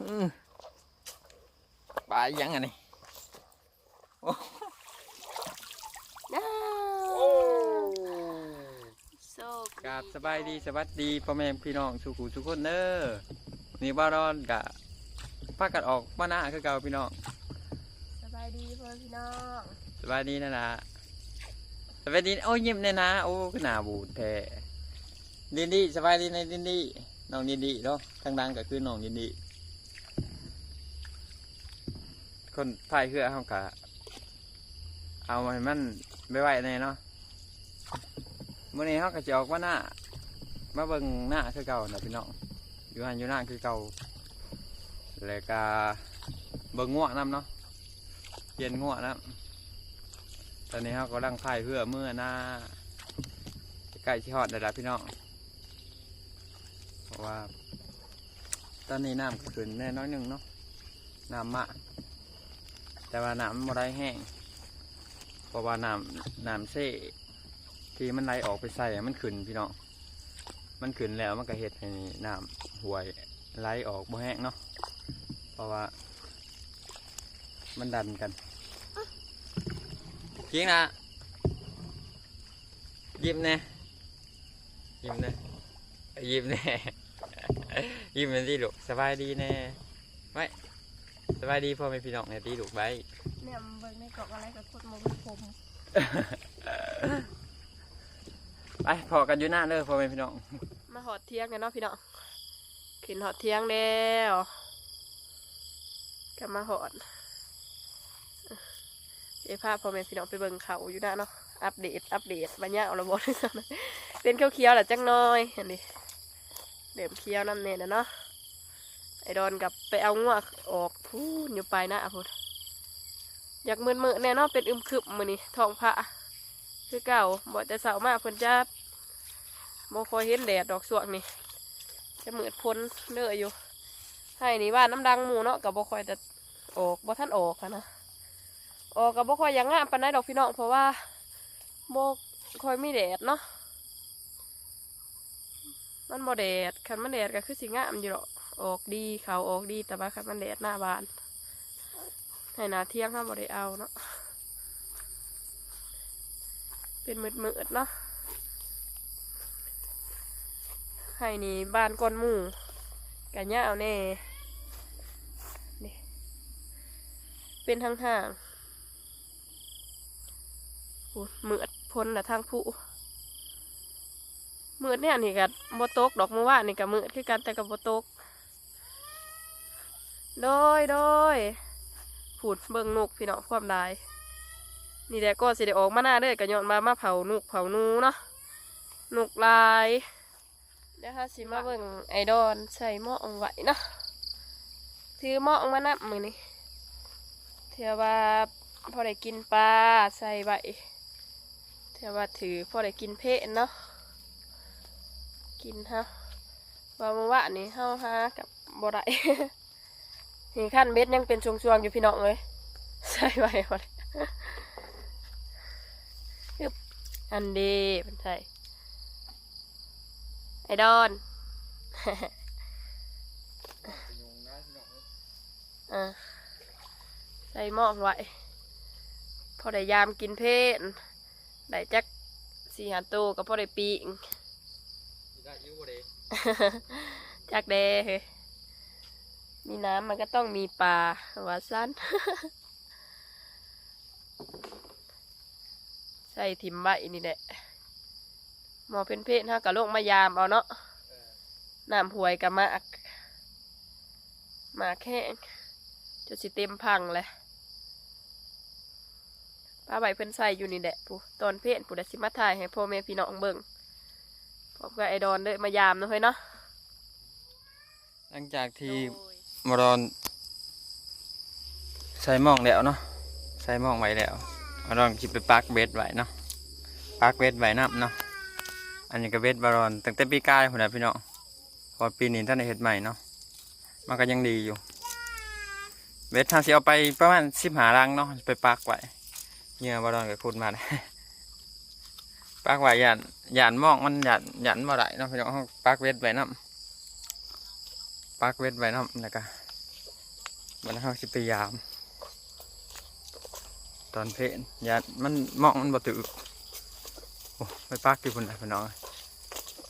อืมปลายังไงนี่โอ้น้าโอ้โซกกราบสบายดีสวัสดีพ่อแม่พี่น้องสุขุทุกคนเด้อนี่บ้ารอนกะพากันออกมาหน้าคือเก่าพี่น้องสบายดีพ่อพี่น้องสบายดีนะนะสบายดีโอ้ยยิ้มเลยนะโอ้ขนาบูดแท้ดินดีสบายดีในดินดีน้องดินดีเนาะทางดังก็คือน้องดินดี คนพายเรือเขากะเอาให้มันไว้ไว้ในเนาะมื่อนี้เขาก็จะออกมาหน้ามาเบิ่งหน้าคือเก่านะพี่น้องอยู่หันอยู่หน้าคือเก่าแล้วก็เบิ่งง่วงน้ำเนาะเปลี่ยนง่วงน้ำตอนนี้เขากำลังพายเพื่อเมื่อหน้าใกล้ชิฮอดแล้วล่ะพี่น้องเพราะว่าตอนนี้น้ำก็ขึ้นแน่น้อยหนึ่งเนาะน้ำมะ แต่ว่าน้ำมันบ่ได้แห้งเพราะว่าน้ำน้ำเซ่ที่มันไหลออกไปใส่มันขึ้นพี่น้องมันขึ้นแล้วมันก็เห็ดให้น้ำห่วยไหลออกบ่แห้งเนาะเพราะว่า มันดันกันจริงนะยิ้มแน่ยิ้มแน่ยิ้มแน่ยิ้มแน่ที่ลูกสบายดีแน่ไม่ สบายดีพ่อแม่พี่น้องเนี่ยที่ลูกไว้เนี่ยมันเบิ่งในกล่องอะไรกับคนมองผมไปพอกันอยู่หน้าเด้อพ่อแม่พี่น้อง มาหอดเที่ยงกันเนาะพี่น้องขึ้นหอดเที่ยงแล้วกลับมาหอดเดี๋ยวพาพ่อแม่พี่น้องไปเบิ่งเขาอยู่นะเนาะอัปเดตอัปเดตบรรยากาศเราบอกเป็นเขียวๆแหละจังน้อยเห็นดิเดิมเขียวน้ำเนนะเนาะไอ้ดอนกับไปเอางวกออกพูนอยู่ปลายหน้าพูดอยากมืนมือแน่นอนเป็นอึมครึบมือนี่ทองพระคือเก่าบ่แต่เสามากเพิ่นจะบ่คอยเห็นแดดดอกสวกนี่จะมืดพ้นเด้ออยู่ ให้นี่บ้านน้ำดังหมูเนาะกับบ่คอยแต่ออกบ่ท่านออกนะออกกับบ่คอยอยังงามปานใดดอกพี่น้องเพราะว่าบ่คอยไมีแดดเนาะมันบ่แดดคันมันแดดก็คือสิงามอยู่หรอก ออกดีเขาออกดีแต่ว่าคันมันแดดหน้าบานให้นาเที่ยงห้ามบ่ได้เอาเนาะเป็นมืดๆเนาะให้นี่บ้านก้อนหมู่กันย่าเอาแน่นี่เป็นทางห่างมืดพ้นละทางผู้มืดเนี่ยนี่กับบตกดอกมือว่านี่กับมืดคือกันแต่กับโบตก โดยโดยผูดเบิ่งนกพี่น้องความได้นี่แหละก็สิได้ออกมาหน้าเด้อกันย้อนมามาเผานกเผานูเนาะนกลายเดี๋ยวฮะสิมาเบิ่งไอดอนใส่หม้อองไวเนาะถือหม้อองมานับมือนี่เถือว่าพอได้กินปลาใส่ไว้เถือว่าถือพอได้กินเพะเนาะกินฮะว่าเมื่านนี้เฮาฮากับบ่ได้ นี่ขั้นเบ็ดยังเป็นช่วงๆอยู่พี่น้องเลยใส่ไว้หมดฮึบอันเดีเป็นใส่ไอดอนอะใส่หม้อไว้พอได้ยามกินเพนได้จักสี่หาโตวก็พอได้ปีงได้อยู่บ่เด้จากเดเฮ้ย มีน้ำมันก็ต้องมีปลาว่าสั้น ใส่ถิ่มใบนี่แหละหมอเป็นเพศฮะกับโลกมายามเอาเนาะน้ำหวยกับมากมากแห้งจนสิเต็มพังเลยปลาใบเพิ่นใส่อยู่นี่แหละปูตอนเพศปูดัสิมาถ่ายให้พ่อแม่พี่น้องเบิ่งพร้อมกับไอดอนเด้อมายามนะเฮ้ยเนาะหลังจากที่ มารอนใส่หมองแล้วเนาะใส่หมองไว้แล้วมารอนจิไปปักเบ็ดไว้เนาะปักเบ็ดไว้นับเนาะอันนี้ก็เบ็ดมารอนตั้งแต่ปีกายคนนะพี่น้องพอปีนี้ท่านเห็ดใหม่เนาะมันก็ยังดีอยู่เบ็ดทางสิเอาไปประมาณสิบหารังเนาะไปปักไว้เงื่อบารอนกับคุณมาได้ปักไว้หยันหยันหมองมันหยันหยันบ่ได้เนาะพี่น้องเราปักเบ็ดไว้นับปักเวทไว้เนาะแล้ วันเขาสิพยายาม ตอนเพลนอย่ามันมองมันบ่ตึกโอ้ไปปักที่พุ่นนะพี่น้อง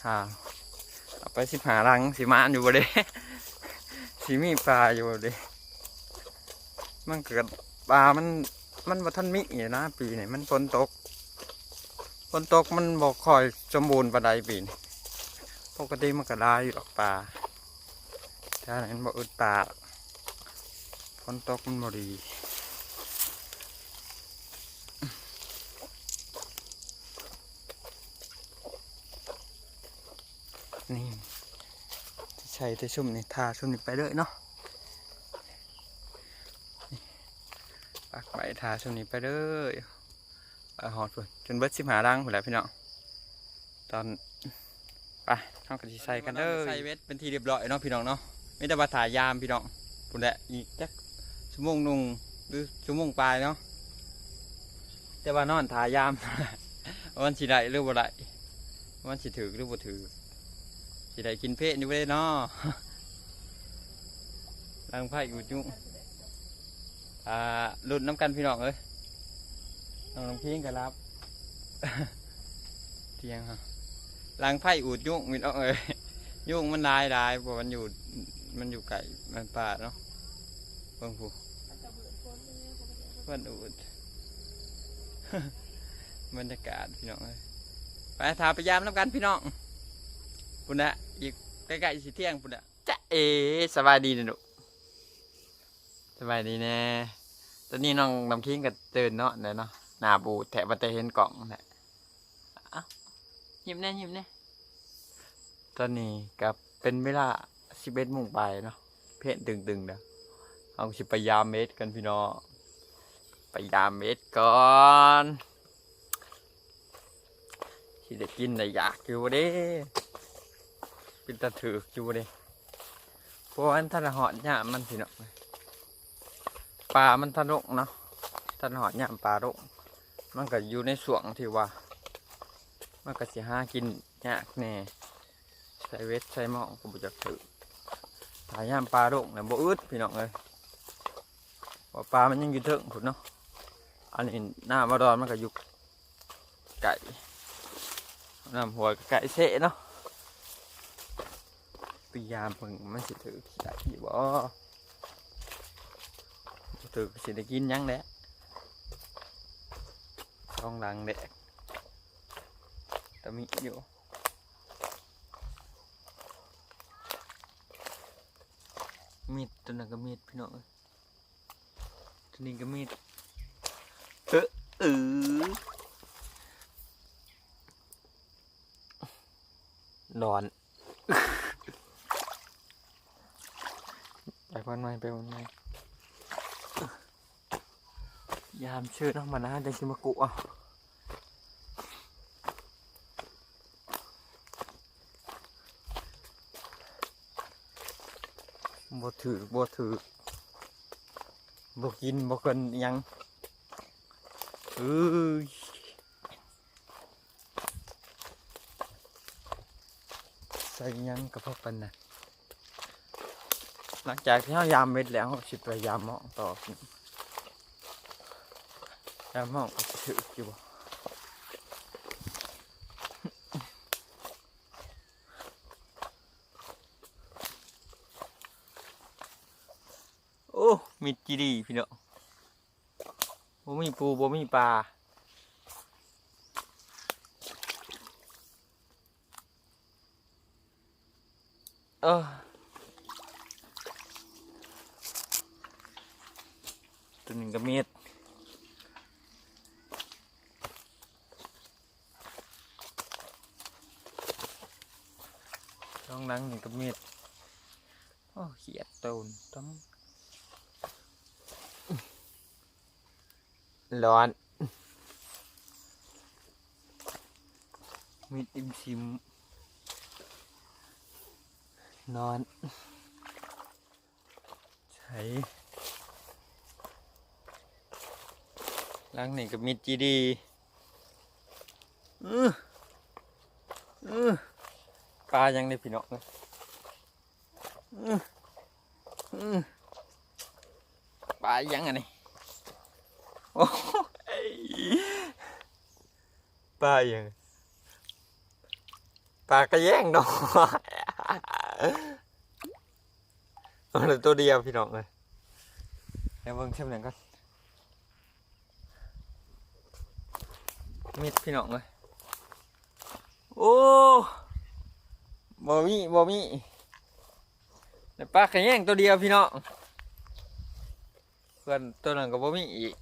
ฮ่าเอาไปสิหารังสิมาอยู่บ่เด้สิมีปลาอยู่บ่เด้มันเกิดปลา มัน มันบ่ทันมีนะ ปีนี้มันฝนตกฝนตกมันบ่ค่อยสมบูรณ์ปานใดปีนปกติมันก็ได้อยู่ดอกปลาถ้าไหนมันบ่อึดปลา นตกมันบดีนี่ใช้แต่ชุ่มนี่ทาชุ่มนี่ไปเลยเนาะปักใบทาชุ่มนี่ไปเลยไปหอดพุ่นจนเบิดสิบหาดังพุ่นแหละพี่น้องตอนไปเข้ากะทิใส่กันเด้อใส่เวทเป็นทีเรียบร้อยเนาะพี่น้องเนาะไม่ได้มาถ่ายยามพี่น้องพุ่นแหละอีกจัก ชั่วโมงหนุ่งหรือชั่วโมงปลายเนาะแต่ว่านอนถ่ายามวันสิได้หรือบ่ได้วันสิถือหรือบ่ถือสิได้กินเพะอยู่เลยเนาะลังไพ่กูจุ้งอ่าหลุดน้ำกันพี่น้องเอ้ยน้องน้ำพิงกันรับเทียงฮะลังไพ่อูดยุ่งพี่น้องเอ้ยยุ่งมันลายลายเพราะมันอยู่มันอยู่ไก่มันป่าเนาะเบิ่งผู้ เพื่อนอูดบรรยากาศพี่น้องเอ้ยไปทาไปยามน้ำกันพี่น้องปุ่นนะอีกใกล้ๆสิเที่ยงปุ่นนะจะเอสบายดีนะหนูสบายดีแน่ตอนนี้น้องน้ำคิงก็ตื่นเนาะเดี๋ยเนาะหน้าบูแถบันไดเห็นกล่องแหละเอ้ายิ้มแน่ยิ้มแน่ตอนนี้กับเป็นเวลาสิบเอ็ดโมงไปเนาะเพจตึงๆเด้อ เอาสิไปยามเม็ดกันพี่น้องไปยามเม็ดก่อนสิได้กินได้อยากอยู่เด้เป็นตะถืออยู่เลยเพราะว่าอันทันหอดหยามมันพี่น้องปลามันทะลกเนาะทันหอดหยามปลาลกมันก็อยู่ในสวงที่ว่า มันก็สิหากินยากแน่ใส่เวทใส่หม้อก็บ่จักถือถ้าหยามปลาลกเนี่ยบ่อึดพี่น้องเลย เพราปลามันยังอยู่เถิงพุ่เนาะอันนี้หน้ามาดอนมันก็อยู่ไก่น้ำหัวไก่เสะเนาะพยายามเพิ่งมันสิถือขี้ได้อยู่บ่ถือสิได้กินยังแหละต้องหลังแดกต่มีอยู่มีดตัวนั้นก็มีดพี่น้อง นี้ก็มีดเออเออนอนไปวันใหม่ไปวันใหม่ยามชื่อน้องมานะจะชิมากุอะบ่ถือบ่ถือ บกินบกินยังเอ้ยใส่ยังกับพวกปันนะหลังจากที่เขายามเม็ดแล้วเราสิไปยามหมองต่อยามหมองก็ถืออยู่บ่โอ้มีจีดีพี่เนาะบ่มีปูบ่มีปลาเออตัวหนึ่งก็มีดช่องนังหนึ่งก็มีดโอ้เขียดตูนต้อง ร้อนมีดอิมซิมนอน ใช้ล้างนี่กับมิดจีดีอื้ออื้อปลายังในพี่น้องเลยอื้ออื้อปลาอีหยังอัน นี้โอ้ยปลายังปลากระแยงดอกเอาแต่ตัวเดียวพี่น้องเลยเดี๋ยวเบิ่งเช่นหนึ่งก่อนมิดพี่น้องเลยโอ้บ่มีบ่มีแต่ปลากระแยงตัวเดียวพี่น้องเพื่อนตัวหนั้นก็บ่มีอีก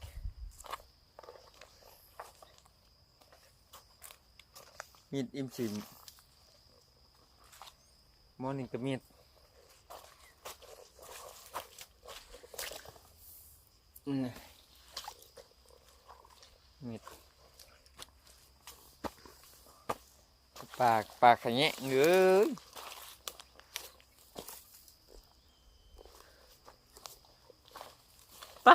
มีด อิ่มสิมมอนี่ก็มีดอืมมิดปาก ปากขะแงะเงยปะ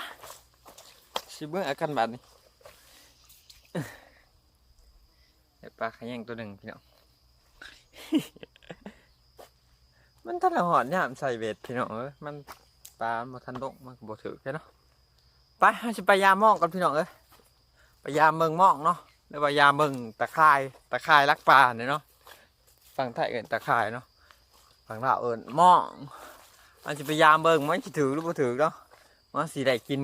สิเบิ่งอาการบาดนี่ได้ ปลาขะแยงตัวหนึ่งพี่น้อง มันทันละหอดยามใส่เบ็ดพี่น้องเอ้ยมันปลามาทันลงมันก็บ่ถือแค่เนาะไปเราจะไปยามมองกันพี่น้องเอ้ยไปยามเมืองมองเนาะหรือว่ายามเมืองตะไคร่ตะไคร่รักปลาเนี่ยเนาะฝั่งไทยเอินตะไคร่เนาะฝั่งลาวเอินมองมันจะไปยามเมืองมันจะถือหรือบ่ถือเนาะมันสีได้กิน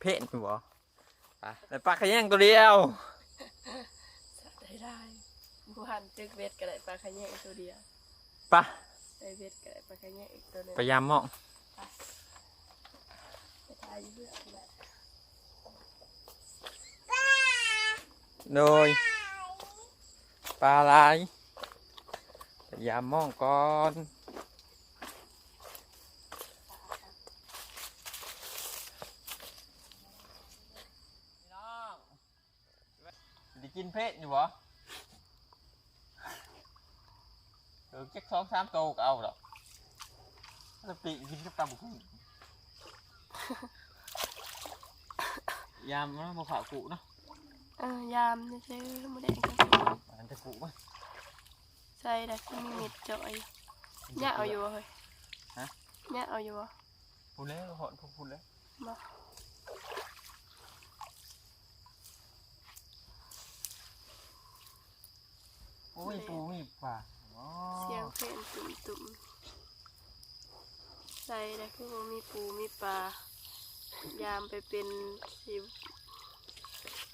เพชรอยู่บ่ไปแต่ปลาขะแยงตัวเดียว ได้ได้บุหันตึกเบ็ดก็ได้ปลาขะแยงตัวเดียวไปได้เบ็ดก็ได้ปลาขะแยงอีกตัวหนึงไปยามมองไปทายอยู่เพื่อนแหละโดยปลาลายไปยามมองก่อนพี่น้องได้กินเพชรอยู่บ่เออเจ็ก สองสามโตวก็เอาหรอกจะปีกินกับตำบุกหุ่งยามมันมาผ่ากุเนาะเออยามจะซื้อหมูแดงก็มันจะกุมั้ยใส่ได้ที่มีมิดจ่อยเนี่ยเอาอยู่บ่เฮ้ยฮะเนี่ยเอาอยู่บ่พูดเลยหอนพูดเลยบ่โอ้ยปูมีป่าอ๋อ เสียงเพลงตุ่มตุ่มใส่ได้คือบ่มีปูมีปลายามไปเป็นสิบ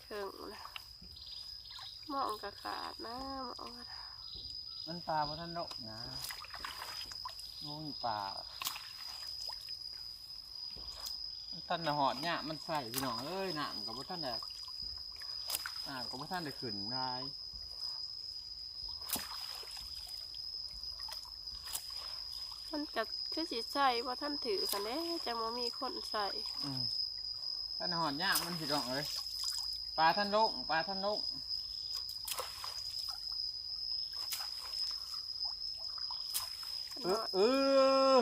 เครื่องละมองกระขาดนะมองมันปลาบนท่านนกนะมูมีป่าท่านน่ะหอดเนี่ยมันใส่พี่น้องเอ้ยน้ำกับบท่านแดกน้ำกับบท่านได้ขึ้นได้ มันก็คือสิใส่ว่าท่านถือคันเด้จะบ่มีคนใส่อืมท่านน่ะหอดเนี่ยมันพี่น้องเอ้ยปลาท่านลกปลาท่านลกเออเออ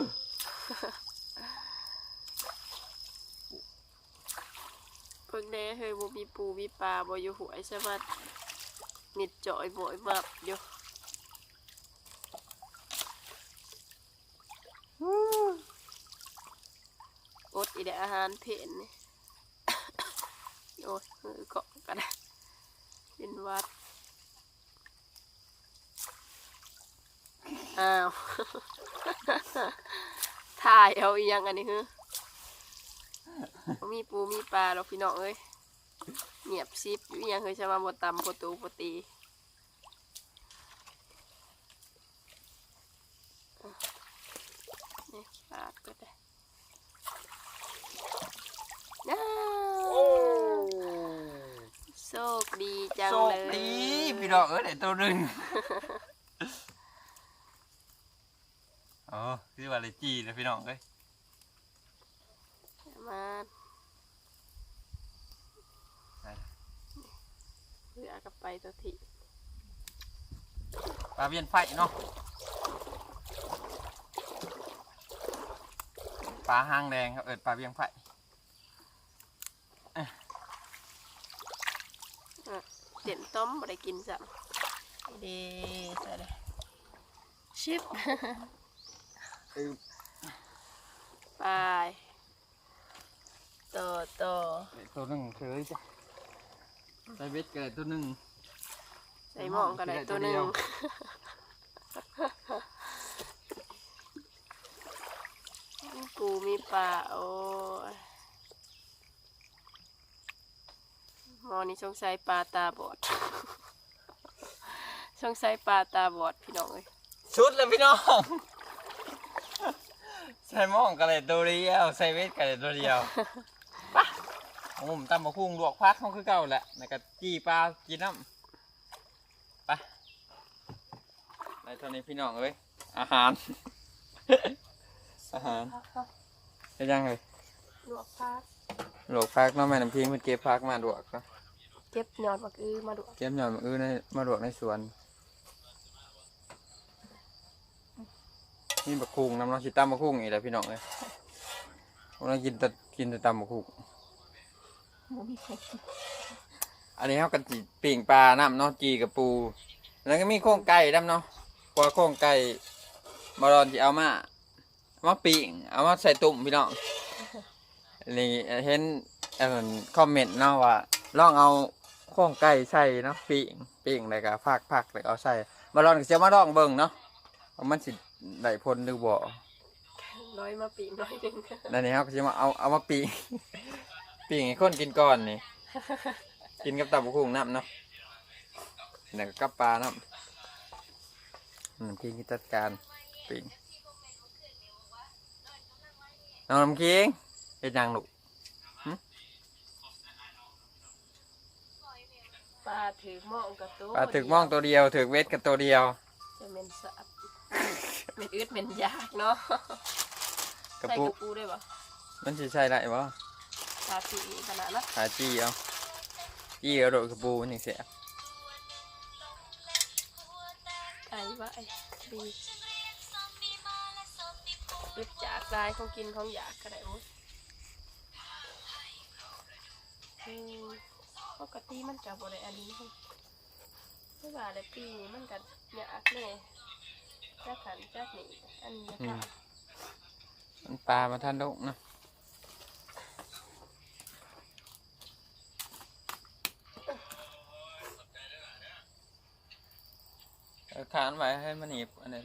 เพิ่งแน่เฮ้ยบ่มีปูมีปลาบ่อยู่หวยใช่ไหมมิดจ่อยบ่อยมับอยู่อดอีเดะอา หารเพนนี่โอ้ยมือเกาะกันเป็นหวัด อ้าว ถ่ายเอาอีหยังอันนี้ฮึบ่มีปูมีปลาเราพี่น้องเอ้ยเงียบซิบอยู่อิหยังเคยจะมาบตำประตูปตีอะนี่ขาดก็ได้น้า โชคดีจังโชเลคยดีพี่น้องเอ้ยได้ตัวหนึ่งอ๋อคือว่าเลยจีนะพี่น้องเอ้ยมาได้เพื่อกับไปตัวที่ปลาเวียนไฟเนาะปลาหางแดงครับเอิดปลาเวียนไฟ เด่น ต้มบ่ได้กินซ้ำดีใส่เลยชิปไปงจ้ะใส่เบ็ดก็ได้ตัวหนึ่งใส่หม้องก็ได้ตัวหนึ่งกูมีปลาโอ้ย หมอนี่สงสัยปลาตาบอด สงสัยปลาตาบอดพี่น้องเอ้ยชุดเลยพี่น้อง ใส่หม้องก็ได้ตัวเดียวใส่เบ็ดก็ได้ตัวเดียวไปะผมตำมะคุ้งลวกพักเขาคือเก่าแหละแล้วก็จี้ปลากินน้ำไปในตอนนี้พี่น้องเอ้ยอาหาร อาหารเป็นยังไงลวกพักลวกพักเน้องแม่น้ำพิงมันเก็บพักมาลวกเนาะ เก็บหนอนบักอื้อมาดูเก็บหย่อนมาอื้อในมาลวกในสวนนี่บักคุงน้ำน้องชิตามบักคุงอีกแล้วพี่น้องเลยผมต้องกินแต่กินแต่ตำบักคุงอันนี้เขากันจีปิ่งปลาน้ำเนาะจีกับปู แล้วก็มีโครงไก่น้ำเนาะพอโครงไก่บอลอนที่เอามาเอามาปิ่งเอามาใส่ตุ่มพี่น้องนี่เห็นอันนั้นคอมเมนต์เนาะว่าลองเอา โครงไก่ใส่เนาะปิ่งปิ่งแล้วก็พักพักแล้วก็เอาใส่บอลอนก็จะมาลองเบิ่งเนาะว่ามันสิได้ผลหรือบ่ร้อยมาปีกร้อยหนึ่งนั่นนี่ครับก็จะมาเอาเอามาปิ่งปิ่งให้คนกินก่อนนี่ กินกับตับกคุ้งน้ำเนาะแล้วก็กับปลาน้ำน้ำคิงจัดการปิ่งน้องน้ำคิงเป็นยังลูก ปลาถือหม้องกับตัวปลาถึกมองตัวเดียวถึกเวทกับตัวเดียว จะเป็นสับเป็นอึดเป็นยากเนาะกระใส่ปุกกระปูได้ปะมันสิใช่ไรวะปลาสีขนาดนั้นหาจี้เอาจี้เอาโดดกระปูมันนี่เสียไก่ว่าไอ้ดีอึดจากลายของกินของอยากก็ได้โอ้ยอืม ปกติมันจะบริอันนี้ไม่ว่าเลยปีนี้มันกันอยากแน่จักขันจักหนีอันนี้นะอืมคะมันปลามาท่านลูกเนาะเอาขานไว้ให้มันหนีบอันนี้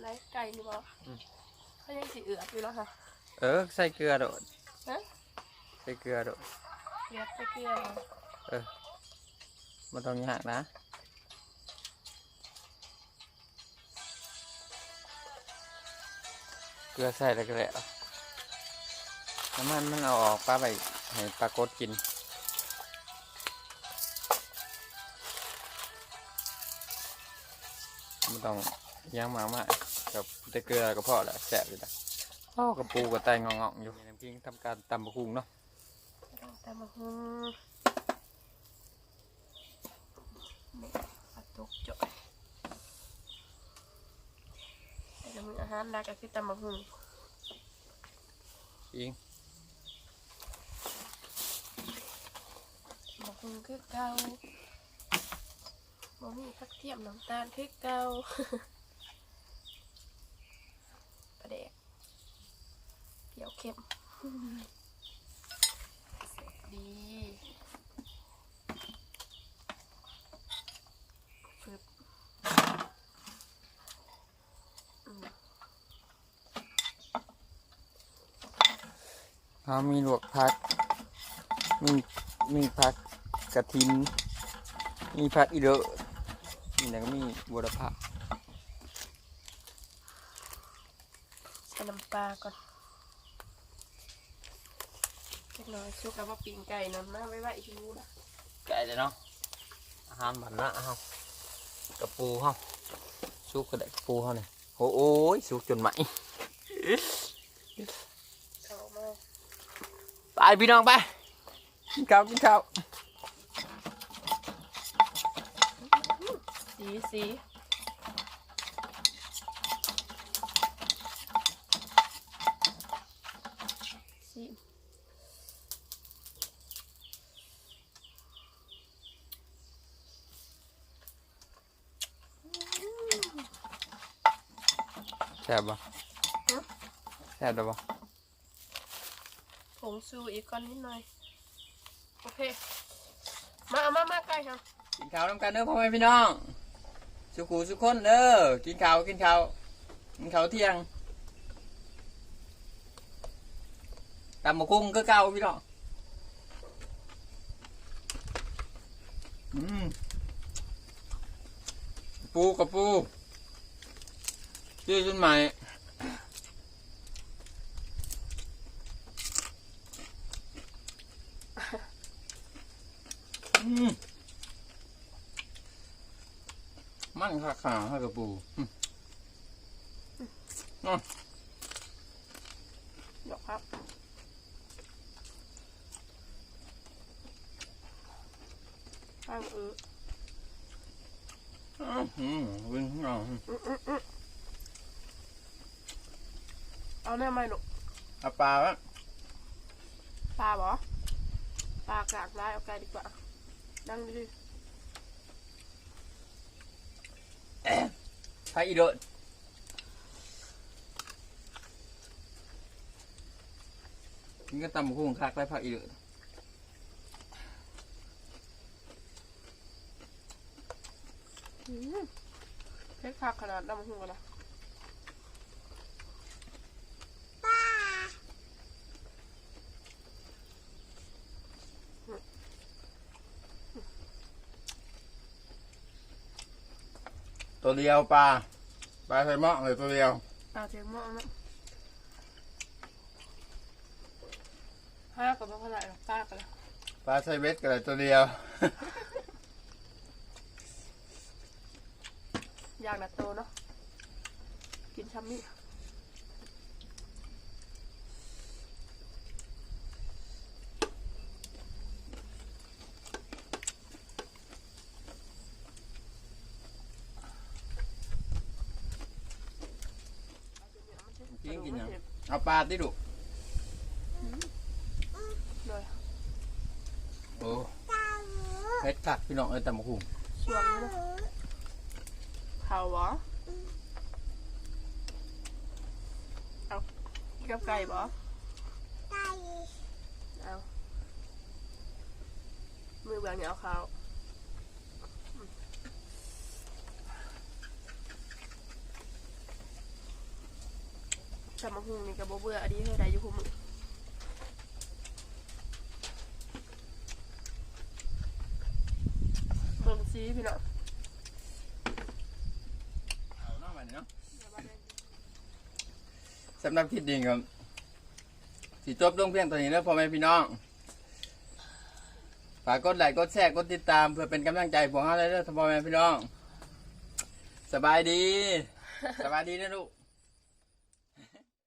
ไล่ไก่นี่บออืมเขายังสีเอือบอยู่แล้วค่ะ เออ ใส่เกลือโดดฮะใส่เกลือโดด เลือบไปเกลือเหรออมันต้องยากนะเกลือใส่แล้วก็แล้วน้ำมันมันเอาออกปลาไปให้ปลากดกินไม่ต้องย่างมามากกับแต่เกลือก็พอแล้วแสบอยู่แล้วพ่อกับปูกับไตงองๆอยู่น้ำกิ้งทำการตำบะคุงเนาะ แต่มาฮึปลาตุกจ่อยแต่มืออาหารหลักก็คือตำมะฮึอิงมะฮึคือเก่าบ่มีผักเทียมน้ำตาลคือเก่าประเดกเปรี้ยวเค็มเสร็จดีฟึบอืม เขามีลวกพัก มีมีพักกระทิน มีพักอีเดอะมีแล้วก็มีบัวระพะใส่น้ำปลาก่อนเล็กน้อยซุกแล้วว่าปิ้งไก่นอนมาไว้ไว้ที่นู่นนะไก่เลยเนาะอาหารบันนะเฮากับปูเฮาซุกกระเดกปูเฮาเนี่ยโอ้โอ้ยซุกจนไหม เอามา ไป พี่น้องไปกินข้าวกินข้าวสีสีสีแซ่บปะแซ่บได้ปะโพ งซูอีกก้อนนิดหน่อย โอเค มาเอามามาใกล้ครับกินข้าวน้ำกันเด้อพ่อแม่พี่น้อง สุขูสุขคนเด้อกินข้าวกินข้าวกินข้าวเที่ยงตำมะกุ้งก็เก่าพี่น้อง อืมปูกับปูชื่อชุดใหม่ มันขาขาให้กับปูอืมเดี๋ยวครับตั้งเอออ้าวอืมวิ่งข้างนอกอืมอื้ออื้ออื้อเอาแน่ไหมลูกเอาปลาวะปลาบอปลากากได้เอาไก่ดีกว่า ดังดิ ใช้อีโดดนี่ก็ตำหุ่งคักได้ผักอีโดดอื้อเพชรคักขนาดดำหุ่งกันนะ ตัวเดียวปลาปลาใส่หม้อเลยตัวเดียวปลาเทียมมองนะห้ากับไม่เท่าไหร่หรอกปลากันละปลาใส่เบ็ดก็เลยตัวเดียว อยากดัดโตเนาะกินชัมมี่ กินกินยังเอาปลาที่ดุเลยโอ้เผ็ดคักพี่น้องเอ้ยตำบักหุ่งสวงเลยเขาวะเอากินกับไก่บ่เอามือเบื่อเนี่ยเอาเขา จำมาหุงนี่กับเบื่ออันนี้เท่าใดอยู่คุมือเบิ่งซีพี่น้องเอาหน้ามันเนาะสำหรับคลิปดีครับสิจบลงเพียงตัวนี้แล้วพ่อแม่พี่น้องฝากกดไลค์กดแชร์กดติดตามเพื่อเป็นกำลังใจพวกเราเลยเด้อพ่อแม่พี่น้อง สบายดี สบายดีนะลูก